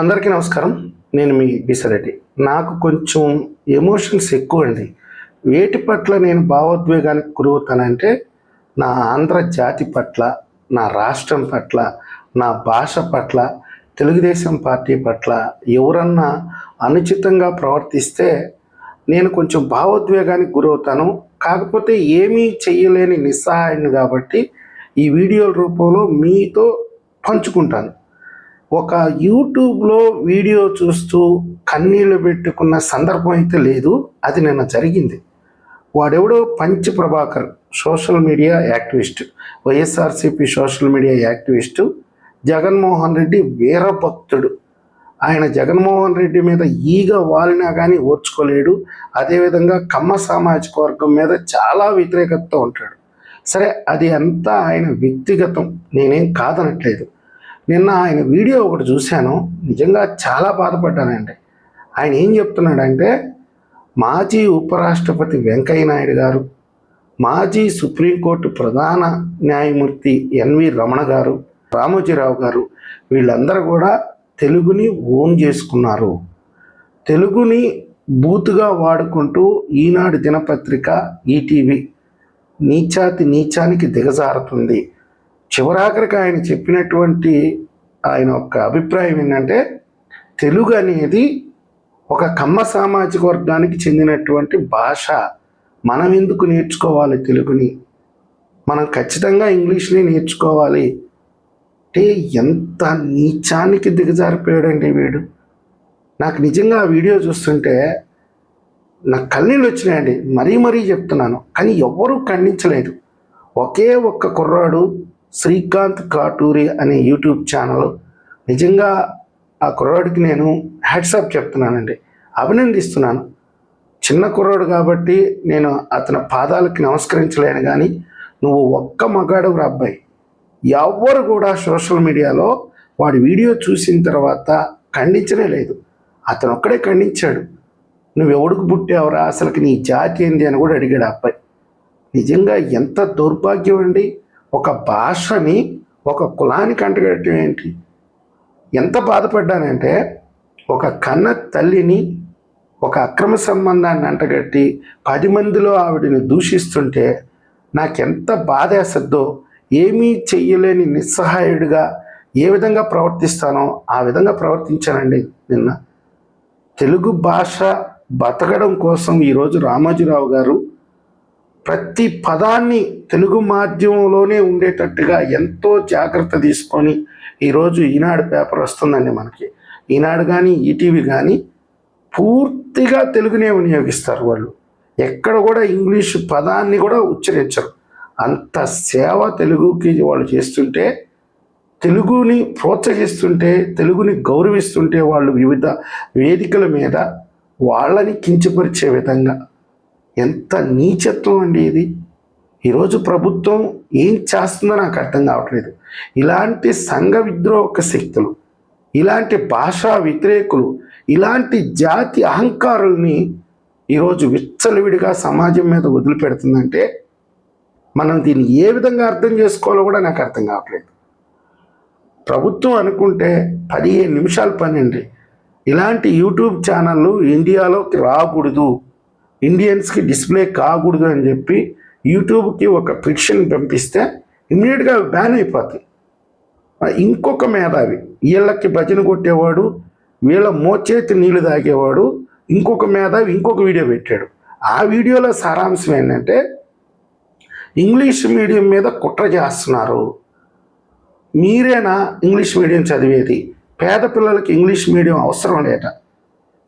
అందరికీ నమస్కారం. నేను మీ బిసరెడ్డి. నాకు కొంచెం ఎమోషన్స్ ఎక్కువ అండి వేటి పట్ల నేను భావోద్వేగానికి గురవుతానంటే నా ఆంధ్ర జాతి పట్ల నా రాష్ట్రం పట్ల నా భాష పట్ల తెలుగుదేశం పార్టీ పట్ల ఎవరన్నా అనుచితంగా ప్రవర్తిస్తే నేను కొంచెం భావోద్వేగానికి గురవుతాను. కాకపోతే ఏమీ చేయలేని నిస్సహాయం కాబట్టి ఈ వీడియోల రూపంలో మీతో పంచుకుంటాను. ఒక యూట్యూబ్లో వీడియో చూస్తూ కన్నీళ్ళు పెట్టుకున్న సందర్భం అయితే లేదు. అది నిన్న జరిగింది. వాడెవడో punch Prabhakar social media activist YSRCP social media activist Jaganmohan Reddy వీరభక్తుడు. ఆయన జగన్మోహన్ రెడ్డి మీద ఈగ వాలినా కానీ ఓర్చుకోలేడు. అదేవిధంగా కమ్మ సామాజిక వర్గం మీద చాలా వ్యతిరేకతతో ఉంటాడు. సరే అది అంతా ఆయన వ్యక్తిగతం. నేనేం కాదనట్లేదు. నిన్న ఆయన వీడియో ఒకటి చూశాను. నిజంగా చాలా బాధపడ్డానండి. ఆయన ఏం చెప్తున్నాడంటే మాజీ ఉపరాష్ట్రపతి వెంకయ్య నాయుడు గారు మాజీ సుప్రీంకోర్టు ప్రధాన న్యాయమూర్తి ఎన్వి రమణ గారు రామోజీరావు గారు వీళ్ళందరూ కూడా తెలుగుని ఓన్ చేసుకున్నారు. తెలుగుని బూతుగా వాడుకుంటూ ఈనాడు దినపత్రిక ఈటీవీ నీచాతి నీచానికి దిగజారుతుంది. చివరాఖరికి ఆయన చెప్పినటువంటి ఆయన యొక్క అభిప్రాయం ఏంటంటే తెలుగు అనేది ఒక కమ్మ సామాజిక వర్గానికి చెందినటువంటి భాష. మనం ఎందుకు నేర్చుకోవాలి తెలుగుని? మనం ఖచ్చితంగా ఇంగ్లీష్ని నేర్చుకోవాలి. అంటే ఎంత నీచానికి దిగజారిపోయాడండి వీడు. నాకు నిజంగా ఆ వీడియో చూస్తుంటే నాకు కన్నీళ్ళు వచ్చినాయండి. మరీ మరీ చెప్తున్నాను. కానీ ఎవరూ ఖండించలేదు. ఒకే ఒక్క కుర్రాడు శ్రీకాంత్ కాటూరి అనే యూట్యూబ్ ఛానల్. నిజంగా ఆ కుర్రాడికి నేను హ్యాట్సాప్ చెప్తున్నానండి. అభినందిస్తున్నాను. చిన్న కుర్రాడు కాబట్టి నేను అతని పాదాలకి నమస్కరించలేను కానీ నువ్వు ఒక్క మగాడు అబ్బాయి? ఎవ్వరు కూడా సోషల్ మీడియాలో వాడి వీడియో చూసిన తర్వాత ఖండించనే లేదు. అతను ఒక్కడే ఖండించాడు. నువ్వు ఎవడికి పుట్టావురా? అసలుకి నీ జాతి ఏంది అని కూడా అడిగాడు అబ్బాయి. నిజంగా ఎంత దౌర్భాగ్యం అండి. ఒక భాషని ఒక కులానికి అంటగట్టడం ఏంటి? ఎంత బాధపడ్డానంటే ఒక కన్న తల్లిని ఒక అక్రమ సంబంధాన్ని అంటగట్టి పది మందిలో ఆవిడని దూషిస్తుంటే నాకెంత బాధ ఏమీ చెయ్యలేని నిస్సహాయుడిగా ఏ విధంగా ప్రవర్తిస్తానో ఆ విధంగా ప్రవర్తించానండి నిన్న. తెలుగు భాష బతకడం కోసం ఈరోజు రామోజీరావు గారు ప్రతి పదాన్ని తెలుగు మాధ్యమంలోనే ఉండేటట్టుగా ఎంతో జాగ్రత్త తీసుకొని ఈరోజు ఈనాడు పేపర్ వస్తుందండి మనకి. ఈనాడు కానీ ఈటీవీ కానీ పూర్తిగా తెలుగునే వినియోగిస్తారు వాళ్ళు. ఎక్కడ కూడా ఇంగ్లీషు పదాన్ని కూడా ఉచ్చరించరు. అంత సేవ తెలుగుకి వాళ్ళు చేస్తుంటే తెలుగుని ప్రోత్సహిస్తుంటే తెలుగుని గౌరవిస్తుంటే వాళ్ళు వివిధ వేదికల మీద వాళ్ళని కించపరిచే విధంగా ఎంత నీచత్వం అండి ఇది? ఈరోజు ప్రభుత్వం ఏం చేస్తుందో నాకు అర్థం కావట్లేదు. ఇలాంటి సంఘ విద్రోహక శక్తులు ఇలాంటి భాషా వ్యతిరేకులు ఇలాంటి జాతి అహంకారుల్ని ఈరోజు విచ్చలవిడిగా సమాజం మీద వదిలిపెడుతుందంటే మనం దీన్ని ఏ విధంగా అర్థం చేసుకోవాలో కూడా నాకు అర్థం కావట్లేదు. ప్రభుత్వం అనుకుంటే పదిహేను నిమిషాలు పని అండి. ఇలాంటి యూట్యూబ్ ఛానళ్ళు ఇండియాలోకి రాకూడదు. ఇండియన్స్కి డిస్ప్లే కాకూడదు అని చెప్పి యూట్యూబ్కి ఒక ఫిక్షన్ పంపిస్తే ఇమ్మీడియట్గా బ్యాన్ అయిపోతాయి. ఇంకొక మేధావి వీళ్ళకి భజన కొట్టేవాడు వీళ్ళ మోచేతి నీళ్ళు తాగేవాడు ఇంకొక మేధావి ఇంకొక వీడియో పెట్టాడు. ఆ వీడియోలో సారాంశం ఏంటంటే ఇంగ్లీష్ మీడియం మీద కుట్ర చేస్తున్నారు. మీరేనా ఇంగ్లీష్ మీడియం చదివేది? పేద పిల్లలకి ఇంగ్లీష్ మీడియం అవసరం లేట.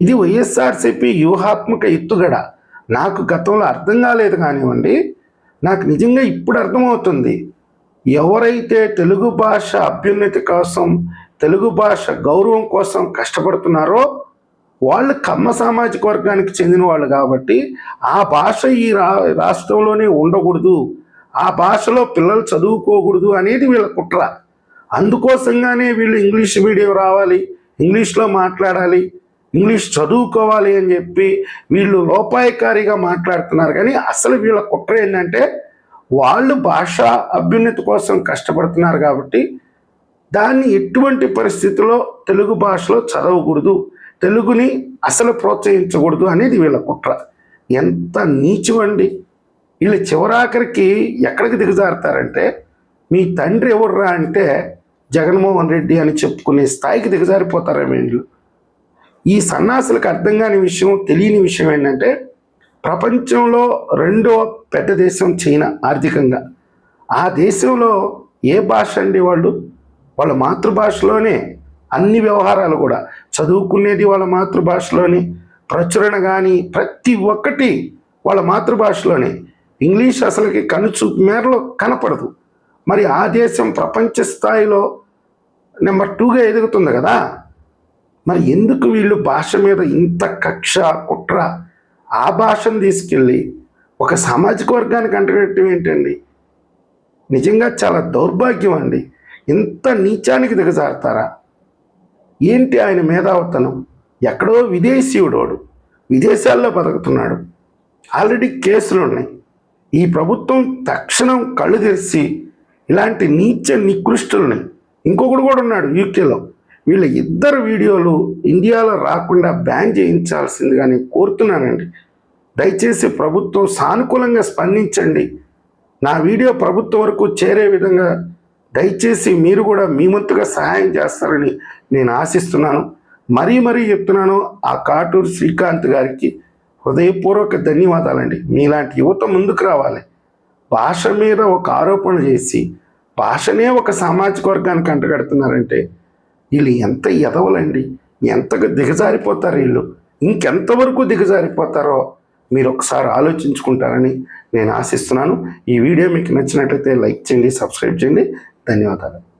ఇది వైఎస్ఆర్సీపీ వ్యూహాత్మక ఎత్తుగడ. నాకు గతంలో అర్థం కాలేదు కానివ్వండి నాకు నిజంగా ఇప్పుడు అర్థమవుతుంది. ఎవరైతే తెలుగు భాష అభ్యున్నతి కోసం తెలుగు భాష గౌరవం కోసం కష్టపడుతున్నారో వాళ్ళు కమ్మ సామాజిక వర్గానికి చెందిన వాళ్ళు కాబట్టి ఆ భాష ఈ రా రాష్ట్రంలోనే ఉండకూడదు. ఆ భాషలో పిల్లలు చదువుకోకూడదు అనేది వీళ్ళ కుట్ర. అందుకోసంగానే వీళ్ళు ఇంగ్లీష్ మీడియం రావాలి ఇంగ్లీష్లో మాట్లాడాలి ఇంగ్లీష్ చదువుకోవాలి అని చెప్పి వీళ్ళు లోపాయకారిగా మాట్లాడుతున్నారు. కానీ అసలు వీళ్ళ కుట్ర ఏంటంటే వాళ్ళు భాష అభ్యున్నతి కోసం కష్టపడుతున్నారు కాబట్టి దాన్ని ఎటువంటి పరిస్థితుల్లో తెలుగు భాషలో చదవకూడదు తెలుగుని అసలు ప్రోత్సహించకూడదు అనేది వీళ్ళ కుట్ర. ఎంత నీచమండి. వీళ్ళు చివరాఖరికి ఎక్కడికి దిగజారుతారంటే మీ తండ్రి ఎవర్రా అంటే జగన్మోహన్ రెడ్డి అని చెప్పుకునే స్థాయికి దిగజారిపోతారా వీళ్ళు. ఈ సన్నాసులకు అర్థం కాని విషయం తెలియని విషయం ఏంటంటే ప్రపంచంలో రెండో పెద్ద దేశం చైనా ఆర్థికంగా. ఆ దేశంలో ఏ భాష అండి వాళ్ళు? వాళ్ళ మాతృభాషలోనే అన్ని వ్యవహారాలు కూడా. చదువుకునేది వాళ్ళ మాతృభాషలోనే ప్రచురణ కానీ ప్రతి ఒక్కటి వాళ్ళ మాతృభాషలోనే. ఇంగ్లీష్ అసలుకి కనుచూపు మేరలో కనపడదు. మరి ఆ దేశం ప్రపంచ స్థాయిలో నెంబర్ టూగా ఎదుగుతుంది కదా? మరి ఎందుకు వీళ్ళు భాష మీద ఇంత కక్ష కుట్ర? ఆ భాషను తీసుకెళ్ళి ఒక సామాజిక వర్గానికి అంటగట్టడం ఏంటండి? నిజంగా చాలా దౌర్భాగ్యం అండి. ఇంత నీచానికి దిగజారుతారా? ఏంటి ఆయన మేధావతనం? ఎక్కడో విదేశీయుడోడు విదేశాల్లో బతుకుతున్నాడు. ఆల్రెడీ కేసులు ఉన్నాయి. ఈ ప్రభుత్వం తక్షణం కళ్ళు తెరిచి ఇలాంటి నీచ నికృష్టుల్ని ఇంకొకడు కూడా ఉన్నాడు యూకేలో. వీళ్ళ ఇద్దరు వీడియోలు ఇండియాలో రాకుండా బ్యాన్ చేయించాల్సిందిగా నేను కోరుతున్నానండి. దయచేసి ప్రభుత్వం సానుకూలంగా స్పందించండి. నా వీడియో ప్రభుత్వం వరకు చేరే విధంగా దయచేసి మీరు కూడా మీ వంతుగా సహాయం చేస్తారని నేను ఆశిస్తున్నాను. మరీ మరీ చెప్తున్నాను ఆ కాటూరు శ్రీకాంత్ గారికి హృదయపూర్వక ధన్యవాదాలండి. మీలాంటి యువత ముందుకు రావాలి. భాష మీద ఒక ఆరోపణ చేసి భాషనే ఒక సామాజిక వర్గానికి అంటగడుతున్నారంటే వీళ్ళు ఎంత ఎదవలండి ఎంతగా దిగజారిపోతారు వీళ్ళు? ఇంకెంతవరకు దిగజారిపోతారో మీరు ఒకసారి ఆలోచించుకుంటారని నేను ఆశిస్తున్నాను. ఈ వీడియో మీకు నచ్చినట్లయితే లైక్ చేయండి సబ్స్క్రైబ్ చేయండి. ధన్యవాదాలు.